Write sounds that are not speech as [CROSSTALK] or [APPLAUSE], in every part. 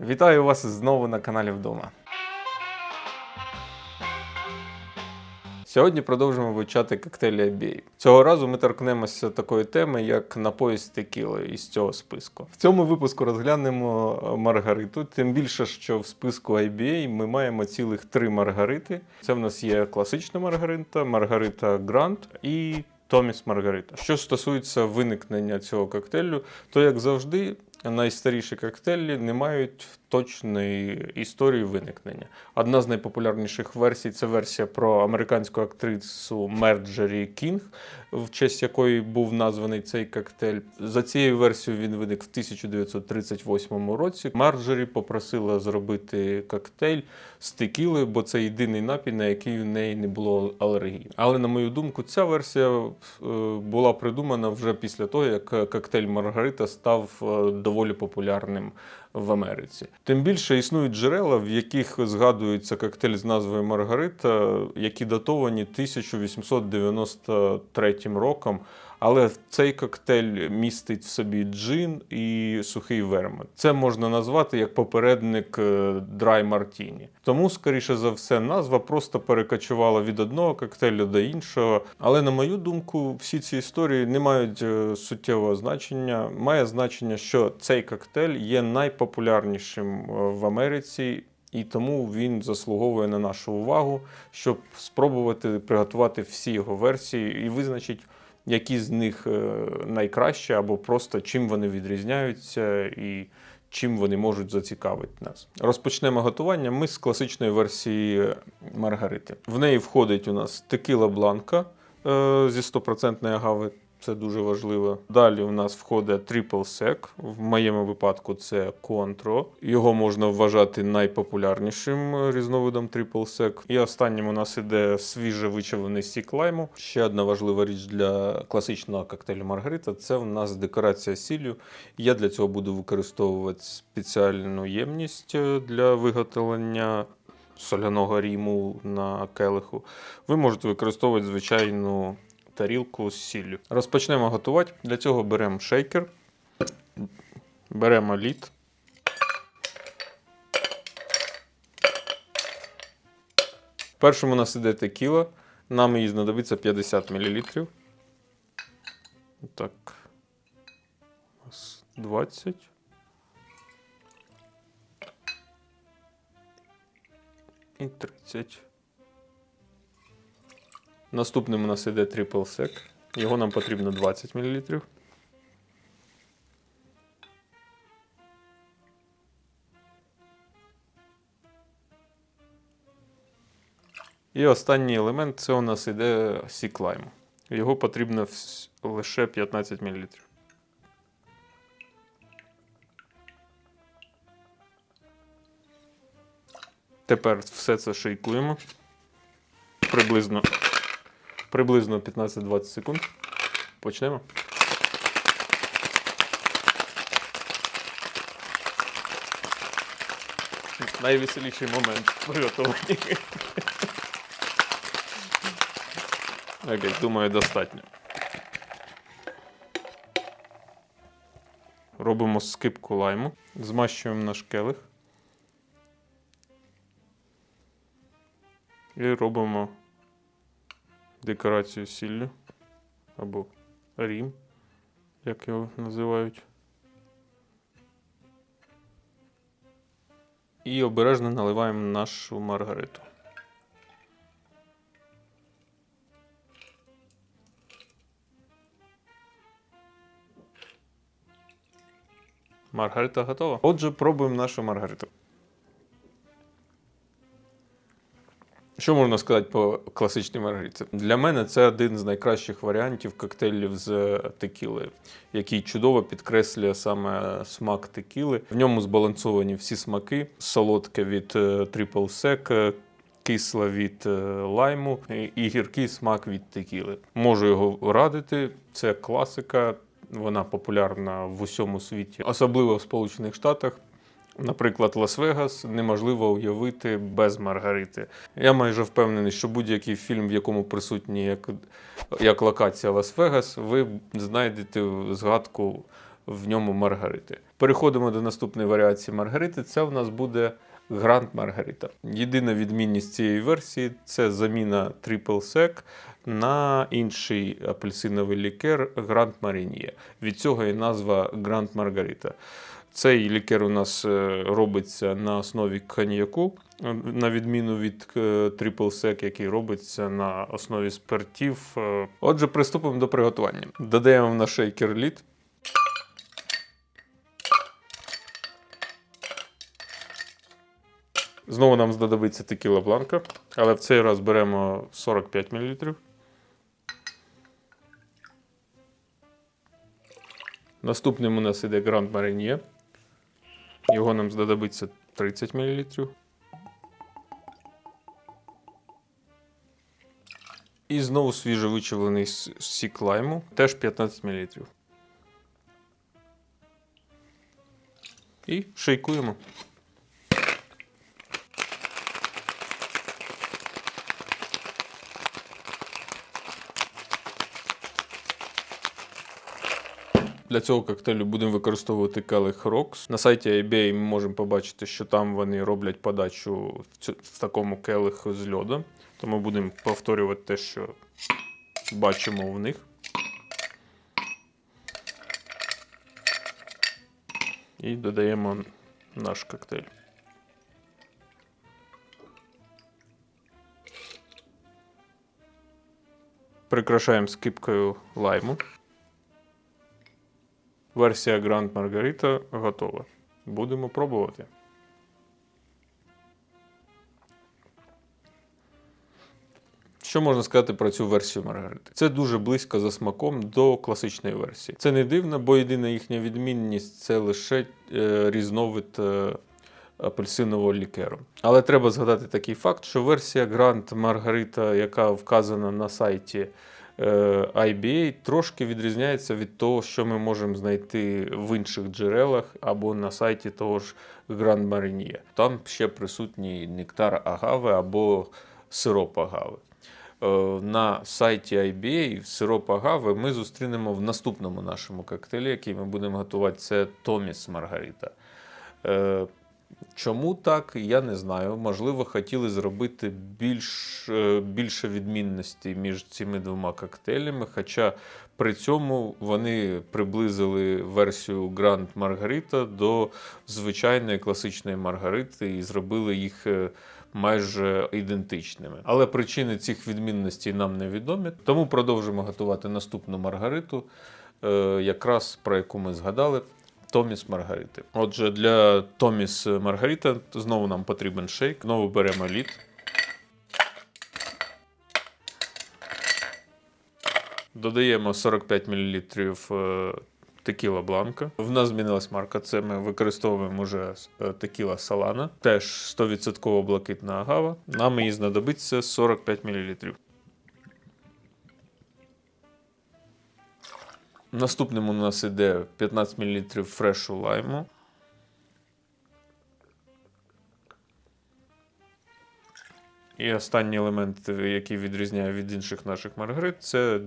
Вітаю вас знову на каналі вдома. Сьогодні продовжимо вивчати коктейлі IBA. Цього разу ми торкнемося такої теми, як напої з текіли із цього списку. В цьому випуску розглянемо маргариту. Тим більше, що в списку IBA ми маємо цілих три маргарити. Це в нас є класична маргарита, маргарита Грант і Томіс Маргарита. Що стосується виникнення цього коктейлю, то як завжди. Найстаріші коктейлі не мають точної історії виникнення. Одна з найпопулярніших версій це версія про американську актрису Мерджері Кінг, в честь якої був названий цей коктейль. За цією версією він виник в 1938 році. Марджері попросила зробити коктейль з текіли, бо це єдиний напій, на який в неї не було алергії. Але на мою думку, ця версія е, була придумана вже після того, як коктейль Маргарита став е, доволі популярним в Америці. Тим більше існують джерела, в яких згадується коктейль з назвою Маргарита, які датовані 1893 роком. Але цей коктейль містить в собі джин і сухий вермут. Це можна назвати як попередник драй мартіні. Тому, скоріше за все, назва просто перекочувала від одного коктейлю до іншого. Але на мою думку, всі ці історії не мають е, суттєвого значення. Має значення, що цей коктейль є найпопулярнішим е, в Америці. І тому він заслуговує на нашу увагу, щоб спробувати приготувати всі його версії і визначити, які з них найкраще, або просто чим вони відрізняються і чим вони можуть зацікавити нас. Розпочнемо готування ми з класичної версії Маргарити. В неї входить у нас текіла бланка е, зі 100% агави. Це дуже важливо. Далі у нас входить Triple Sec. В моєму випадку це Contro. Його можна вважати найпопулярнішим різновидом Triple Sec. І останнім у нас іде свіже вичавлений сік лайму. Ще одна важлива річ для класичного коктейлю Маргарита це у нас декорація сіллю. Я для цього буду використовувати спеціальну ємність для виготовлення соляного ріму на келиху. Ви можете використовувати звичайну тарілку з сіллю. Розпочнемо готувати. Для цього беремо шейкер, беремо лід. Першим у нас іде текіла. Нам її знадобиться 50 мл. Так. 20. І 30. Наступним у нас іде Triple Sec. Його нам потрібно 20 мл. І останній елемент це у нас іде сік лайму. Його потрібно лише 15 мл. Тепер все це шейкуємо. Приблизно приблизно 15-20 секунд. Почнемо. Найвеселіший момент в приготуванні. Окей, думаю, достатньо. Робимо скипку лайму, змащуємо наш келих. І робимо декорацію сіллю або рім, як його називають. І обережно наливаємо нашу маргариту. Маргарита готова. Отже, пробуємо нашу маргариту. Що можна сказати по класичній маргариті? Для мене це один з найкращих варіантів коктейлів з текіли, який чудово підкреслює саме смак текіли. В ньому збалансовані всі смаки: солодке від е, Triple Sec, е, кисла від е, лайму і гіркий смак від текіли. Можу його радити. Це класика. Вона популярна в усьому світі, особливо в Сполучених Штатах. Наприклад, Лас-Вегас неможливо уявити без Маргарити. Я майже впевнений, що будь-який фільм, в якому присутні як, як локація Лас-Вегас, ви знайдете згадку в ньому маргарити. Переходимо до наступної варіації маргарити. Це в нас буде Гранд Маргарита. Єдина відмінність цієї версії це заміна Triple Sec на інший апельсиновий лікер Гранд Marinier. Від цього і назва Гранд Маргарита. Цей лікер у нас е, робиться на основі коньяку, е, на відміну від е, Triple Sec, який робиться на основі спиртів. Отже, приступимо до приготування. Додаємо в наш шейкер лід. Знову нам знадобиться текіла бланка, але в цей раз беремо 45 мл. Наступним у нас іде Гранд Marinier. Його нам знадобиться 30 мл. І знову свіжо вичавлений сік лайму, теж 15 мл. І шейкуємо. Для цього коктейлю будемо використовувати келих Rocks. На сайті IBA ми можемо побачити, що там вони роблять подачу в, цю- в такому келиху з льодом. Тому будемо повторювати те, що бачимо в них. І додаємо наш коктейль. Прикрашаємо скипкою лайму. Версія Grand Margarita готова. Будемо пробувати. Що можна сказати про цю версію Маргарити? Це дуже близько за смаком до класичної версії. Це не дивно, бо єдина їхня відмінність це лише е, різновид е, апельсинового лікеру. Але треба згадати такий факт, що версія Grand Margarita, яка вказана на сайті IBA, трошки відрізняється від того, що ми можемо знайти в інших джерелах або на сайті того ж Grand Marinier. Там ще присутній нектар агави або сироп агави. Е, На сайті IBA сироп агави ми зустрінемо в наступному нашому коктейлі, який ми будемо готувати. Це Томіс Маргарита. Чому так, я не знаю. Можливо, хотіли зробити більш, е, більше відмінностей між цими двома коктейлями. Хоча при цьому вони приблизили версію Grand Margarita до звичайної класичної Маргарити і зробили їх е, майже ідентичними. Але причини цих відмінностей нам невідомі. Тому продовжимо готувати наступну Маргариту, е, якраз про яку ми згадали. Томіс Маргарити. Отже, для Томіс Маргарита знову нам потрібен шейк. Знову беремо лід. Додаємо 45 мл текіла бланка. В нас змінилась марка. Це ми використовуємо вже е, текіла салана. Теж 100% блакитна агава. Нам її знадобиться 45 мл. Наступним у нас іде 15 мл фрешу лайму. І останній елемент, який відрізняє від інших наших маргарит, це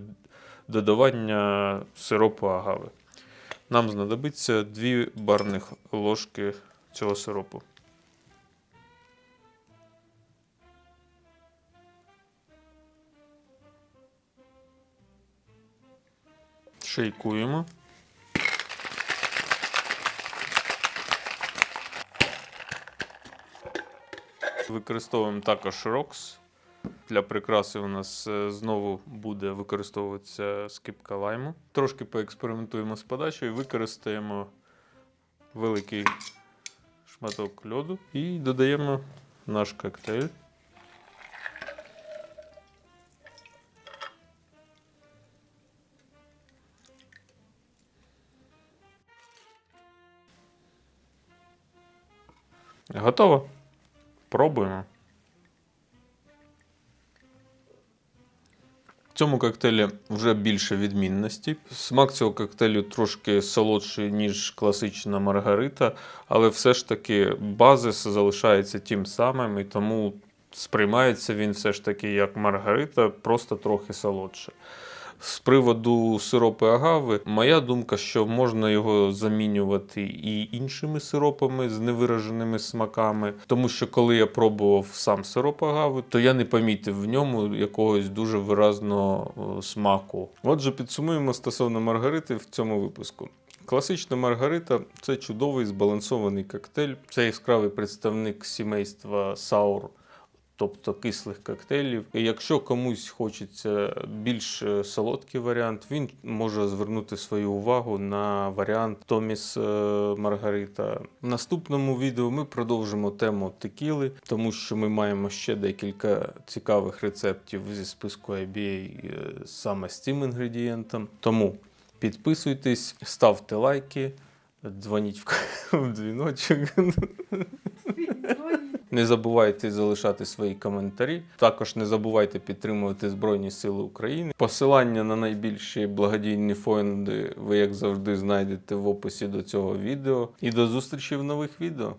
додавання сиропу агави. Нам знадобиться 2 барних ложки цього сиропу. Шейкуємо. Використовуємо також рокс. Для прикраси у нас е, знову буде використовуватися скипка лайму. Трошки поекспериментуємо з подачею, використаємо великий шматок льоду і додаємо наш коктейль. Готово. Пробуємо. В цьому коктейлі вже більше відмінностей. Смак цього коктейлю трошки солодший, ніж класична маргарита, але все ж таки базис залишається тим самим, і тому сприймається він все ж таки як маргарита, просто трохи солодше. З приводу сиропу агави, моя думка, що можна його замінювати і іншими сиропами з невираженими смаками. Тому що коли я пробував сам сироп агави, то я не помітив в ньому якогось дуже виразного е, смаку. Отже, підсумуємо стосовно Маргарити в цьому випуску. Класична Маргарита це чудовий збалансований коктейль. Це яскравий представник сімейства саур, тобто кислих коктейлів. І якщо комусь хочеться більш е, солодкий варіант, він може звернути свою увагу на варіант Томіс е, Маргарита. В наступному відео ми продовжимо тему текіли, тому що ми маємо ще декілька цікавих рецептів зі списку IBA е, саме з цим інгредієнтом. Тому підписуйтесь, ставте лайки. Дзвоніть в, [LAUGHS] в дзвіночок. [LAUGHS] Не забувайте залишати свої коментарі. Також не забувайте підтримувати Збройні Сили України. Посилання на найбільші благодійні фонди ви, як завжди, знайдете в описі до цього відео. І до зустрічі в нових відео.